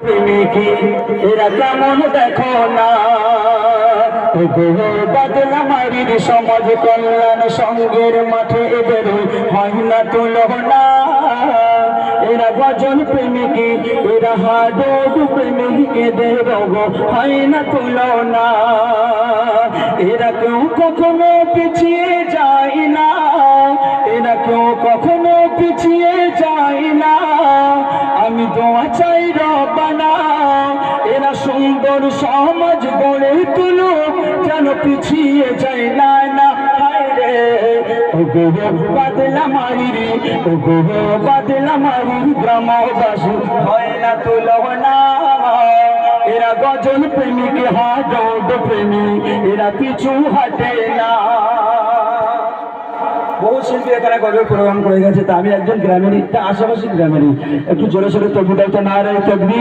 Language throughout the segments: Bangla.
প্রেমিকি, এরা কেমন দেখো না? বাদলা মারির সমাজ কল্যাণ সঙ্গের মাঠে এদের হয় না তুলনা। এরা গজল প্রেমিকি, এরা হাডোড প্রেমিক, এদের হয় না তুলনা। এরা কেউ কখনো পিছিয়ে যায় না। এরা কেউ কখনো পিছিয়ে যায় না। আমি দোয়া চাই রবানা। এরা সুন্দর সমাজ গড়ে তুলুক, যেন পিছিয়ে যায় না না মারি হয় না এরা গজল প্রেমিক হাজড প্রেমিক, এরা পিছু হাটে না। বহু শিল্পী এখানে গজল প্রোগ্রাম করে গেছে, তা আমি একজন গ্রামেরই তা আশেপাশে গ্রামেরই একটু জোরে সোরে তবুটাই তো না রে তবরি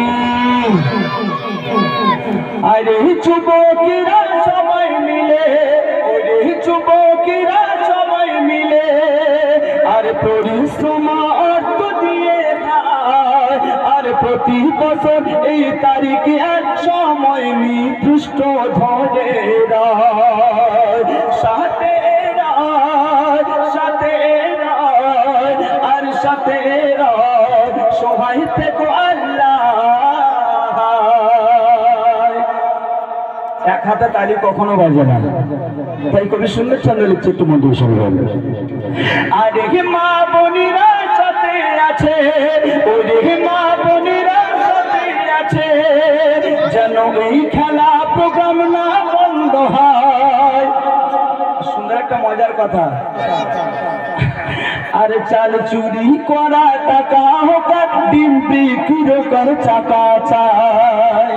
আরে যুবকেরা সবাই মিলে, ওরে যুবকেরা সবাই মিলে, আর পরিশ্রম অর্থ দিয়ে আর প্রতি বছর এই তারিখে এক সময় নির্দিষ্ট ধরে সাথে সবাই থেকে আল্লাহ। এক হাতে তালি কখনো বাজে না। তাই কবি সুন্দর চন্দ্র লিখছে, একটু মন্দির সঙ্গে হবে আরে হে মা বোনিরা সাথে আছে ওরে হে মা বোনিরা সাথে আছে। যেন এই খেলা প্রোগ্রাম না বন্ধ হয়। সুন্দর একটা মজার কথা। আরে চাল চুরি করা টাকা হোক ডিম্পি ডিম বিক্রি কর চাকা চাই।